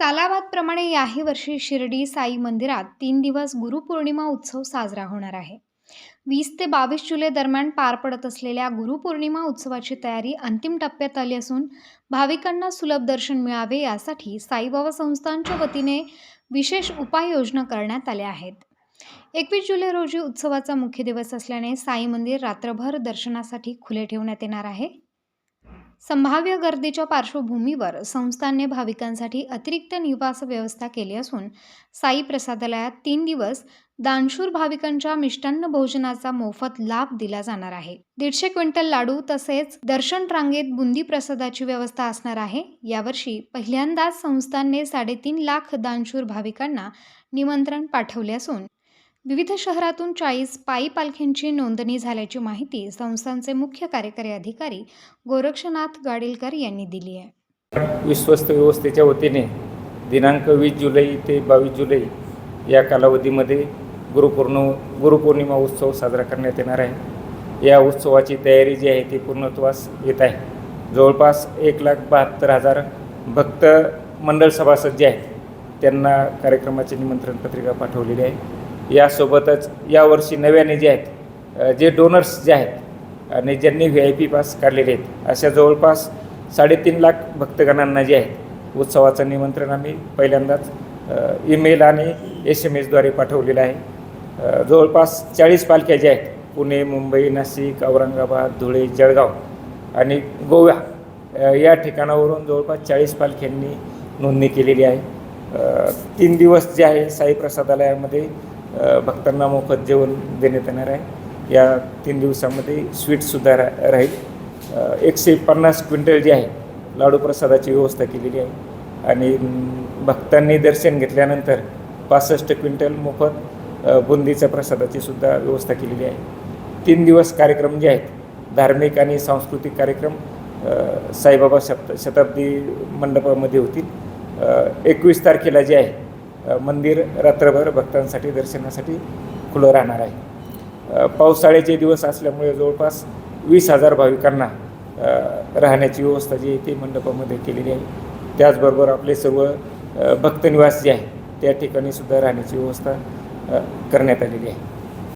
सालाबादप्रमाणे याही वर्षी शिर्डी साई मंदिरात तीन दिवस गुरुपौर्णिमा उत्सव साजरा होणार आहे. वीस ते बावीस जुलै दरम्यान पार पडत असलेल्या गुरुपौर्णिमा उत्सवाची तयारी अंतिम टप्प्यात आली असून भाविकांना सुलभ दर्शन मिळावे यासाठी साईबाबा संस्थांच्या वतीने विशेष उपाययोजना करण्यात आल्या आहेत. एकवीस जुलै रोजी उत्सवाचा मुख्य दिवस असल्याने साई मंदिर रात्रभर दर्शनासाठी खुले ठेवण्यात येणार आहे. संभाव्य गर्दीच्या पार्श्वभूमीवर संस्थांनी भाविकांसाठी अतिरिक्त निवास व्यवस्था केली असून साई प्रसादालयात तीन दिवस दानशूर भाविकांच्या मिष्टान्न भोजनाचा मोफत लाभ दिला जाणार आहे. दीडशे क्विंटल लाडू तसेच दर्शन रांगेत बुंदी प्रसादाची व्यवस्था असणार आहे. यावर्षी पहिल्यांदाच संस्थांनी साडेतीन लाख दानशूर भाविकांना निमंत्रण पाठवले असून विविध शहरातून चाळीस पायी पालख्यांची नोंदणी झाल्याची माहिती संस्थांचे मुख्य कार्यकारी अधिकारी गोरक्षनाथ गाडीलकर यांनी दिली आहे. विश्वस्त व्यवस्थेच्या वतीने दिनांक वीस जुलै ते बावीस जुलै या कालावधीमध्ये गुरुपूर्ण गुरुपौर्णिमा उत्सव साजरा करण्यात येणार आहे. या उत्सवाची तयारी जी आहे ती पूर्णत्वास येत आहे. जवळपास एक लाख बहात्तर हजार भक्त मंडळ सभासद जे आहेत त्यांना कार्यक्रमाची निमंत्रण पत्रिका पाठवलेली आहे. यासोबतच यावर्षी नव्याने जे आहेत जे डोनर्स जे आहेत आणि ज्यांनी व्ही आय पी पास काढलेले आहेत अशा जवळपास साडेतीन लाख भक्तगणांना जे आहेत उत्सवाचं निमंत्रण आम्ही पहिल्यांदाच ईमेल आणि एस एम एसद्वारे पाठवलेलं आहे. जवळपास चाळीस पालख्या ज्या आहेत पुणे मुंबई नाशिक औरंगाबाद धुळे जळगाव आणि गोवा या ठिकाणावरून जवळपास चाळीस पालख्यांनी नोंदणी केलेली आहे. तीन दिवस जे आहे साई प्रसादालयामध्ये भक्तांना मोफत जेवण देण्यात येणार आहे. या तीन दिवसामध्ये स्वीटसुद्धा रा राहील. एकशे पन्नास क्विंटल जे आहे लाडू प्रसादाची व्यवस्था केलेली आहे. आणि भक्तांनी दर्शन घेतल्यानंतर पासष्ट क्विंटल मोफत बुंदीच्या प्रसादाची सुद्धा व्यवस्था केलेली आहे. तीन दिवस कार्यक्रम जे आहेत धार्मिक आणि सांस्कृतिक कार्यक्रम साईबाबा शत शताब्दी मंडपामध्ये होतील. एकवीस तारखेला जे आहे मंदिर रात्रभर भक्तांसाठी दर्शनासाठी खुलं राहणार आहे. पावसाळ्याचे दिवस असल्यामुळे जवळपास वीस हजार भाविकांना राहण्याची व्यवस्था जी आहे ती मंडपामध्ये केलेली आहे. त्याचबरोबर आपले सर्व भक्तनिवास जे आहे त्या ठिकाणी सुद्धा राहण्याची व्यवस्था करण्यात आलेली आहे.